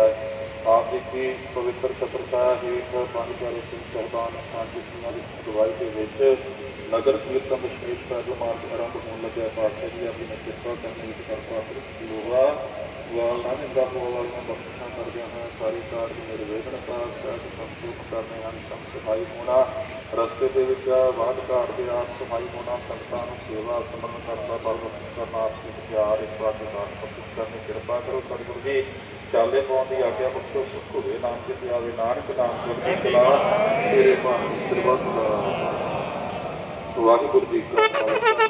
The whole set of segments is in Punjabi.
ਹੈ। ਆਪ ਜੀ ਕੀ ਪਵਿੱਤਰ ਸਤਰਤਾ ਹੇਠ ਪੰਜ ਪਿਆਰੇ ਸਿੰਘ ਸਹਿਬਾਨ ਖਾਨ ਜੀ ਦੀ ਅਗਵਾਈ ਦੇ ਵਿੱਚ ਨਗਰ ਕੀਰਤਨ ਵਿਸ਼ੇਸ਼ ਪੈਦਲ ਮਾਰਚ ਆਰੰਭ ਹੋਣ ਲੱਗਿਆ। ਪਾਤਸ਼ਾਹ ਜੀ ਆਪਣੀ ਕਿਰਪਾ ਕਰਨ ਵਿੱਚ ਕਰਪਾ ਪ੍ਰਿਤੀ ਹੋਵਾ ਦਾ ਵਾਲੀਆਂ ਬਖਸ਼ਿਸ਼ਾਂ ਕਰਦਿਆਂ ਹੋਇਆ ਸਾਰੀ ਕਾਰ ਦੀ ਨਿਰਵੇਦਨ ਪਾਸ ਸਾਹਿਬ ਸੰਪੂਰਨ ਕਰਨੇ ਹਨ ਸਮ ਸਫ਼ਾਈ ਹੋਣਾ। ਰਸਤੇ ਦੇ ਵਿੱਚ ਬਾਦ ਘਾਟ ਦੇ ਆਪ ਸਫ਼ਾਈ ਹੋਣਾ ਸੰਗਤਾਂ ਨੂੰ ਸੇਵਾ, ਸਮਰਨ ਕਰਨ ਬਲ ਬਖਸ਼ ਕਰਨਾ ਆਪਕੇ ਵਿਚਾਰ ਇਸ ਵਾਰ ਦੇ ਨਾਲ ਕਰਨੀ, ਕਿਰਪਾ ਕਰੋ ਸਤਿਗੁਰੂ ਜੀ। ਚਾਲੇ ਪਾਉਣ ਦੀ ਆਗਿਆ ਬਖਸ਼ੋ, ਸੁਖ ਹੋਵੇ, ਨਾਮ ਤੇ ਆਵੇ, ਨਾਨਕ ਨਾਮ ਗੁਰਦੀ ਕਲਾ ਤੇਰੇ ਪਾਣ ਸਰਬੱਤ ਵਾਹਿਗੁਰੂ ਜੀ ਕਾ ਖਾਲਸਾ।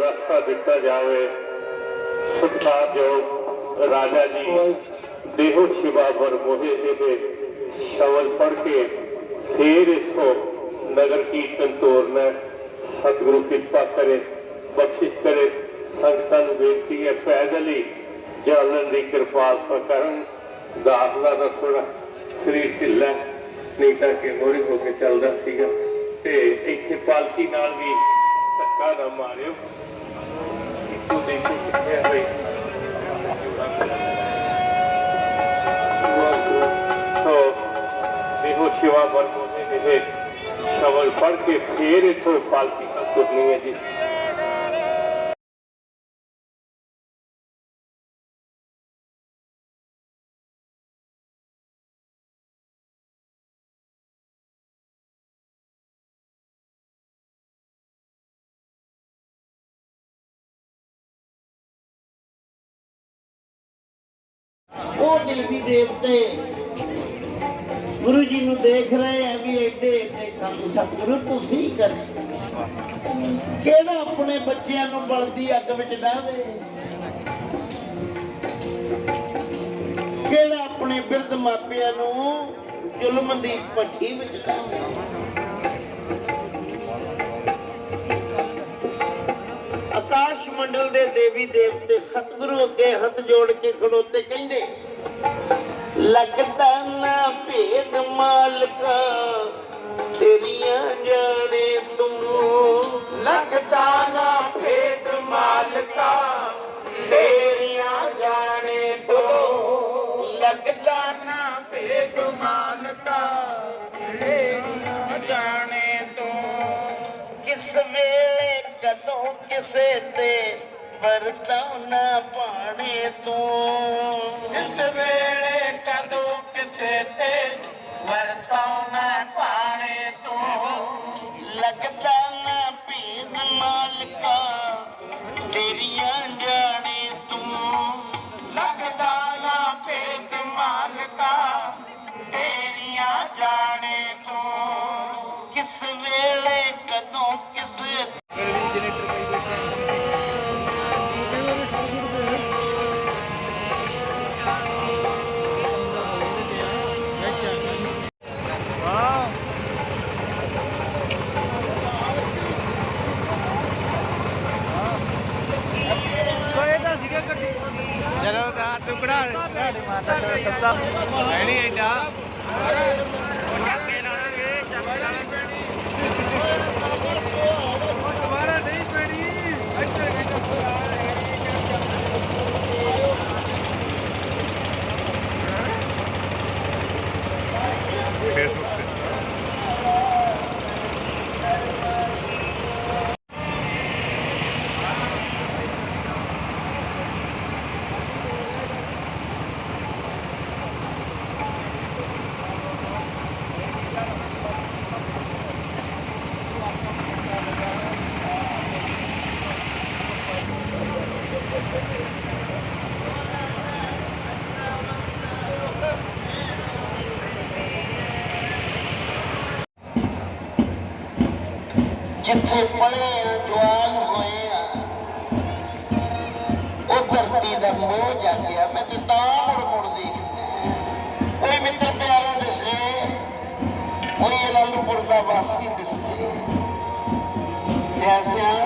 ਰਸਤਾ ਦਿੱਤਾ ਜਾਵੇ। ਸਤਿਕਾਰਯੋਗ ਰਾਜਾ ਜੀ ਦੇਹੋ ਸ਼ਿਵਾ ਵਰ ਮੋਹੇ ਦੇ ਸ਼ਬਦ ਪੜ੍ਹ ਕੇ ਫੇਰ ਇਸੋ ਨਗਰ ਕੀਰਤਨ ਤੋਰਨਾ ਸਤਿਗੁਰੂ ਕਿਰਪਾ ਕਰੇ ਬਖਸ਼ਿਸ਼ ਕਰੇ। ਸੰਗਤਾਂ ਨੂੰ ਬੇਨਤੀ ਹੈ ਪੈਦਲ ਹੀ ਜਾਣਨ ਦੀ ਕਿਰਪਾਲਤਾ ਕਰਨ। ਦਾਖਲਾ ਦਾ ਥੋੜਾ ਸਰੀਰ ਢਿੱਲਾ ਹੈ, ਨਹੀਂ ਤਾਂ ਕਿ ਮੋਰੀ ਹੋ ਕੇ ਚੱਲਦਾ ਸੀਗਾ। ਤੇ ਇੱਥੇ ਪਾਲਕੀ ਨਾਲ ਵੀ ਧੱਕਾ ਨਾ ਮਾਰਿਓ। ਇੱਕੋ ਦੇਖੋ ਕਿੱਥੇ ਆ ਬਈ ਸੋ ਦੇਖੋ ਸ਼ਿਵਾ ਵਰਗੋ ਦੇ ਇਹ ਸ਼ਬਦ ਪੜ੍ਹ ਕੇ ਉਹ ਦੇਵੀ ਦੇਵਤੇ ਗੁਰੂ ਜੀ ਨੂੰ ਦੇਖ ਰਹੇ ਆ ਵੀ ਏਡੇ ਏਡੇ ਕੰਮ ਸਤਿਗੁਰੂ ਤੁਸੀਂ ਕਰ। ਕਿਹੜਾ ਆਪਣੇ ਬੱਚਿਆਂ ਨੂੰ ਬਲਦੀ ਅੱਗ ਵਿੱਚ ਡਾਵੇ ਕਿਹੜਾ ਆਪਣੇ ਬਿਰਧ ਮਾਪਿਆਂ ਨੂੰ ਜ਼ੁਲਮ ਦੀ ਭੱਠੀ ਵਿੱਚ ਡਾਵੇ ਮੰਡਲ ਦੇ ਦੇਵੀ ਦੇਵਤੇ ਸਤਿਗੁਰੂ ਅੱਗੇ ਹੱਥ ਜੋੜ ਕੇ ਖੜੋਤੇ ਕਹਿੰਦੇ, ਲੱਗਦਾ ਨਾ ਭੇਦ ਮਾਲਕਾ, ਤੇਰੀਆਂ ਜਾਣੇ ਤੂੰ। ਲੱਗਦਾ ਨਾ ਭੇਦ ਮਾਲਕਾ, ਤੇਰੀਆਂ ਕਿਸੇ ਤੇ ਵਰਤਾਂ ਨਾ ਪਾਣੇ ਤੂੰ। ਕਿਸ ਵੇਲੇ ਕਦੋਂ ਕਿਸੇ ਤੇ ਵਰਤ ਜਿੱਥੇ ਪਲੇ ਆ, ਜਵਾਨ ਹੋਏ ਆ, ਉਹ ਧਰਤੀ ਦਾ ਮੋਹ ਜਾਗਿਆ। ਮੈਂ ਤੇ ਤਾਂ ਮੁੜ ਮੁੜ ਦੇਖਦਾ ਕੋਈ ਮਿੱਤਰ ਪਿਆਰਾ ਦਿਸੇ ਕੋਈ ਅਨੰਦਪੁਰ ਦਾ ਵਾਸੀ ਦਿਸੇ। ਐਸਿਆ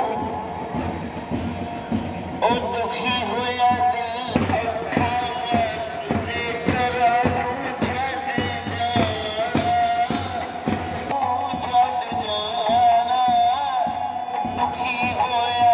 ਦੁਖੀ ਹੋਇਆ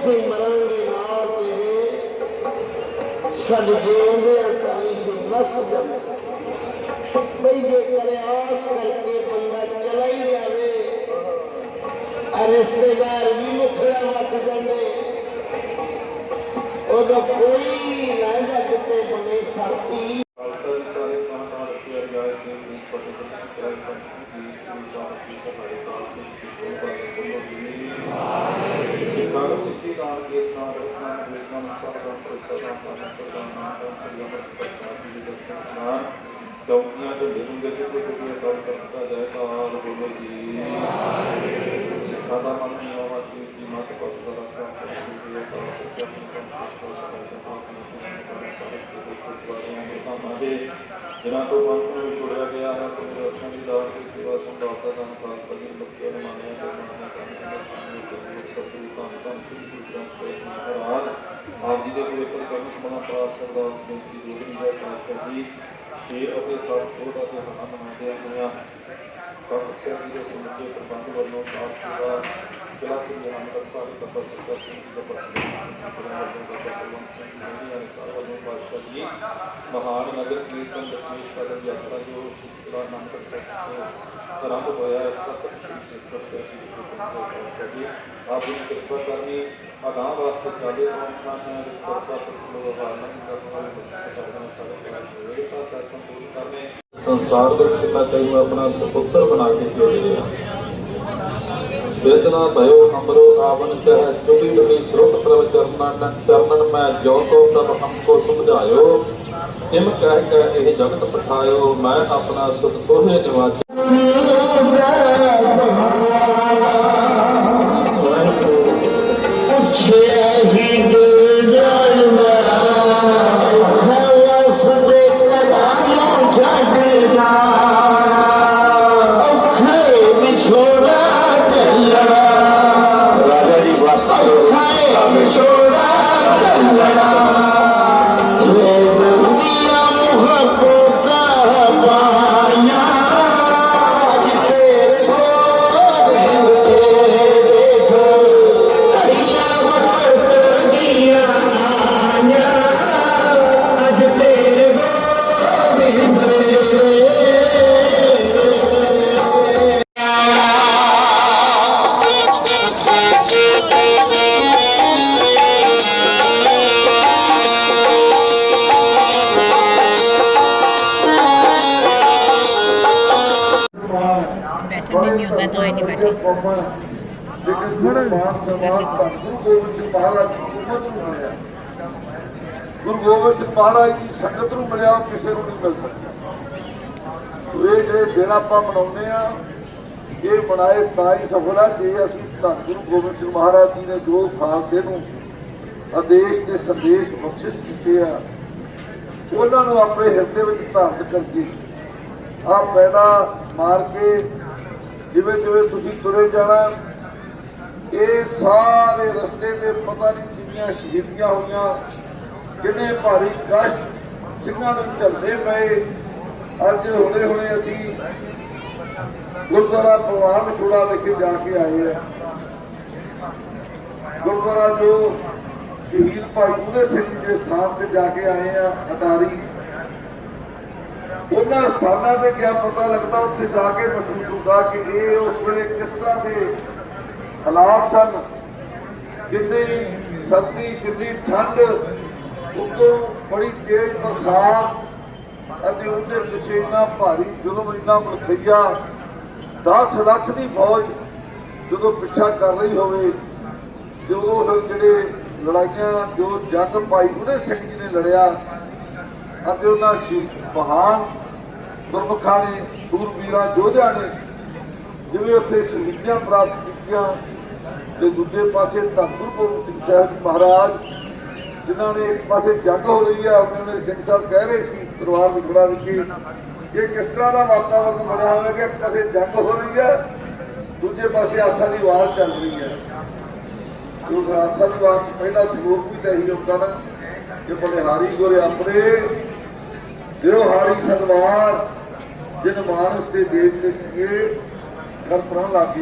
ਕਹਿੰਦੇ ਮਰਾਂਗੇ ਨਾਲ ਤੇਰੇ ਛੱਡ ਜਿਉਂਦੇ ਅਕਾਲੀ ਸੀ ਨਸ ਜਾਂਦੇ ਬਈ ਜੇ ਕਰਿਆਸ ਕਰਕੇ ਬੰਦਾ ਚਲਾ ਹੀ ਜਾਵੇ। ਰਿਸ਼ਤੇਦਾਰ ਵੀ ਮੁਖੜਾ ਵੱਟ ਜਾਂਦੇ। ਉਹਦਾ ਕੋਈ ਨਾ ਜੱਗ ਤੇ ਬਣੇ ਸਾਥੀ ਖਾਲਸਾ ਜੀ ਸਾਰੇ ਖਾਨਦਾਨ ਰੱਖਿਆ ਜਾਏ ਤੇ ਵੀ ਪਟੇ ਤੇ ਕਰਾਈ ਸੰਸਕ੍ਰਿਤੀ ਦੀ ਸ਼ਾਂਤੀ ਤੇ ਸਾਡੇ ਸਾਥ ਦੀ ਕੋਈ ਬਾਤ ਨਹੀਂ ਆਮੀਨ ਕਾਲ ਸਿੱਧੀ ਕਾਲ ਕੇ ਸਾਰ ਰਖਣਾ ਵੇਖਣਾ ਮਸਤਕ ਦਾ ਪ੍ਰਸਾਦ ਦਾ ਪ੍ਰਦਾਨ ਨਾਮ ਦਾ ਸਰੀਰ ਪ੍ਰਸਾਦ ਦੀ ਦਰਸ਼ਨ ਚੌਕੀਆਂ ਤੇ ਹੁੰਦੇ ਤੇ ਕੋਈ ਕੋਈ ਅਕਾਲ ਕਰਤਾ ਜਾਏ ਕਾਲ ਬੋਲੋ ਜੀ ਜਿਨ੍ਹਾਂ ਤੋਂ ਪੰਥ ਨੂੰ ਛੋੜਿਆ ਗਿਆ ਹੈ ਤੇ ਮੇਰੇ ਦੀ ਦਾਤ ਦੀ ਸੇਵਾ ਸੰਭਾਲਦਾ ਸਾਨੂੰ ਪ੍ਰਾਪਤ ਕਰੀ ਲੋਕਾਂ ਨੂੰ ਮੰਨਿਆ ਤੇ ਮੰਨਿਆ ਕਰਨਾ ਸਤਿ ਧੰਨ ਧੰਨ ਸ੍ਰੀ ਗੁਰੂ ਗ੍ਰੰਥ ਮਹਾਰਾਜ ਆਪ ਜੀ ਦੇ ਪਵਿੱਤਰ ਕਰਨ ਸਮਣਾ ਪ੍ਰਾਪਤ ਕਰਦਾ ਬੇਨਤੀ ਜੋੜੀ ਹੈ ਖਾਲਸਾ ਜੀ ਇਹ ਅਤੇ ਸਭ ਥੋੜਾ ਤੇ ਮਹਾਨ ਮੰਨਦੇ ਹੋਇਆ ਕੱਪ ਸਿਰ ਦੇ ਸਮੁੱਚੇ ਪ੍ਰਬੰਧ ਵੱਲੋਂ ਸਾਥ ਸੇਵਾ ਕਿਲਾ ਸਿੰਘ ਦਾ ਸਾਰੇ ਤਪਸ ਸੱਚਾ ਸਿੰਘ ਦਾ ਮਹਾਨ ਨਗਰ ਕੀਰਤਨ ਦਸ਼ਮੇਸ਼ ਕਦਮ ਯਾਤਰਾ ਜੋ ਸਿੱਖਰਾ ਨਾਨਕ ਸਾਹਿਬ ਆਰੰਭ ਹੋਇਆ ਹੈ, ਸਤਿ ਸ੍ਰੀ ਆਪ ਜੀ ਕਿਰਪਾ ਕਰਨੀ, ਅਗਾਂਹ ਵਾਸਤੇ ਚਾਲੇ ਤੋਂ ਖਾਣਾ ਦੇ ਕਰਤਾ ਪ੍ਰਤਿਲੋ ਵਾਰਨ ਕਰਨ। ਸੰਸਾਰ ਦੇ ਪਿਤਾ ਤੈਨੂੰ ਆਪਣਾ ਸੁਪੁੱਤਰ ਬਣਾ ਕੇ ਭੇਜਿਆ ਵੇਦਨਾ ਭਇਓ ਹਮਰੋ ਆਵਨ ਕਹਿ ਤੁਮੀ ਤੁਮੀ ਸਰੋਤ ਪ੍ਰਭ ਚਰਨਨ ਚਰਨਨ ਮੈਂ ਜੋ ਤੋ ਤਬ ਹਮਕੋ ਸਮਝਾਇਓ ਇਮ ਕਹਿ ਕੇ ਇਹ ਜਗਤ ਪਠਾਇਓ, ਮੈਂ ਆਪਣਾ ਸੁਖ ਤੋਹੇ ਨਿਵਾਜ ਕੁਝ ਨਹੀਂ ਹੁੰਦਾ, ਤਾਂ ਨਹੀਂ ਬੈਠੇ। ਗੁਰੂ ਗੋਬਿੰਦ ਸਿੰਘ ਮਹਾਰਾਜ ਦੀ ਸੰਗਤ ਨੂੰ ਮਿਲਿਆ ਕਿਸੇ ਨੂੰ ਨਹੀਂ ਮਿਲ ਸਕਦਾ ਇਹ ਜਿਹੜੇ ਆਪਾਂ ਮਨਾਉਂਦੇ ਆ ਇਹ ਬਣਾਏ ਤਾਂ ਹੀ ਸਫਲ ਆ ਜੇ ਅਸੀਂ ਧੰਨ ਗੁਰੂ ਗੋਬਿੰਦ ਸਿੰਘ ਮਹਾਰਾਜ ਜੀ ਨੇ ਜੋ ਖਾਲਸੇ ਨੂੰ ਆਦੇਸ਼ ਤੇ ਸੰਦੇਸ਼ ਬਖਸ਼ਿਸ਼ ਕੀਤੇ ਆ, ਉਹਨਾਂ ਨੂੰ ਆਪਣੇ ਹਿਰਦੇ ਵਿੱਚ ਧਾਰਨ ਕਰਕੇ ਆ ਪੈਦਾ ਮਾਰ ਕੇ ਜਿਵੇਂ ਜਿਵੇਂ ਤੁਸੀਂ ਤੁਰੇ ਜਾਣਾ, ਇਹ ਸਾਰੇ ਰਸਤੇ ਤੇ ਪਤਾ ਨਹੀਂ ਕਿੰਨੀਆਂ ਸ਼ਹੀਦੀਆਂ ਹੋਈਆਂ, ਕਿੰਨੇ ਭਾਰੀ ਕਸ਼ਟ ਸਿੰਘਾਂ ਨੂੰ ਝੱਲਦੇ ਪਏ। ਅੱਜ ਹੁਣੇ ਹੁਣੇ ਅਸੀਂ ਗੁਰਦੁਆਰਾ ਭਗਵਾਨ ਵਿਛੋੜਾ ਵਿਖੇ ਜਾ ਕੇ ਆਏ ਆ ਗੁਰਦੁਆਰਾ ਜੋ ਸ਼ਹੀਦ ਭਾਈ ਉਹਦੇ ਸਿੰਘ ਦੇ ਸਥਾਨ ਤੇ ਜਾ ਕੇ ਆਏ ਆ ਅਟਾਰੀ ਉਹਨਾਂ ਸਥਾਨਾਂ ਤੇ ਕਿਆ ਪਤਾ ਲੱਗਦਾ, ਉੱਥੇ ਜਾ ਕੇ ਮਹਿਸੂਸ ਹੁੰਦਾ ਕਿ ਇਹ ਉਸ ਵੇਲੇ ਕਿਸ ਤਰ੍ਹਾਂ ਦੇ ਹਾਲਾਤ ਸਨ? ਕਿੰਨੀ ਸਰਦੀ, ਕਿੰਨੀ ਠੰਡ ਉਤੋਂ ਬੜੀ ਤੇਜ਼ ਬਰਸਾਤ ਅਤੇ ਉਹਦੇ ਪਿੱਛੇ ਇੰਨਾ ਭਾਰੀ ਜ਼ੁਲਮ, ਇੰਨਾ ਮਲਖਈਆ 10 ਲੱਖ ਦੀ ਫੌਜ ਜਦੋਂ ਪਿੱਛਾ ਕਰ ਰਹੀ ਹੋਵੇ ਜਦੋਂ ਜਿਹੜੇ ਲੜਾਈਆਂ, ਜੋ ਜੰਗ ਭਾਈ ਉਹਦੇ ਸਿੰਘ ਜੀ ਨੇ ਲੜਿਆ। ਅਤੇ ਉਹਨਾਂ ਸੀ ਮਹਾਨ ਗੁਰਮੁਖਾਂ ਨੇ ਸੂਰਬੀਰਾਂ ਯੋਧਿਆਂ ਨੇ ਜਿਵੇਂ ਉੱਥੇ ਸ਼ਹੀਦੀਆਂ ਪ੍ਰਾਪਤ ਕੀਤੀਆਂ ਤੇ ਦੂਜੇ ਪਾਸੇ ਧੰਨ ਗੁਰੂ ਗੋਬਿੰਦ ਸਿੰਘ ਸਾਹਿਬ ਮਹਾਰਾਜ, ਜਿਨ੍ਹਾਂ ਨੇ ਇੱਕ ਪਾਸੇ ਜੰਗ ਹੋ ਰਹੀ ਹੈ ਉਹਨਾਂ ਨੇ ਸਿੰਘ ਸਾਹਿਬ ਕਹਿ ਰਹੇ ਸੀ ਪਰਿਵਾਰ ਵਿਛੜਾ ਵਿਖੇ ਇਹ ਕਿਸ ਤਰ੍ਹਾਂ ਦਾ ਵਾਤਾਵਰਨ ਬਣਿਆ ਹੋਇਆ ਕਿ ਇੱਕ ਪਾਸੇ ਜੰਗ ਹੋ ਰਹੀ ਹੈ ਦੂਜੇ ਪਾਸੇ ਆਸਾ ਦੀ ਆਵਾਜ਼ ਚੱਲ ਰਹੀ ਹੈ ਜੋ ਆਸਾ ਦੀ ਆਵਾਜ਼ ਪਹਿਲਾ ਸ਼ਲੋਕ ਵੀ ਤਾਂ ਇਹੀ ਹੁੰਦਾ ਨਾ ਕਿ ਬਲਿਹਾਰੀ ਗੁਰੇ ਆਪਣੇ ਦਿਓ ਹਾਰੀ ਸਦਵਾਰ ਜਿਨ ਮਾਨਸ ਤੇ ਦੇਵ ਤੇ ਕੀਏ ਕਰ ਪ੍ਰਾਨ ਲਾਗੀ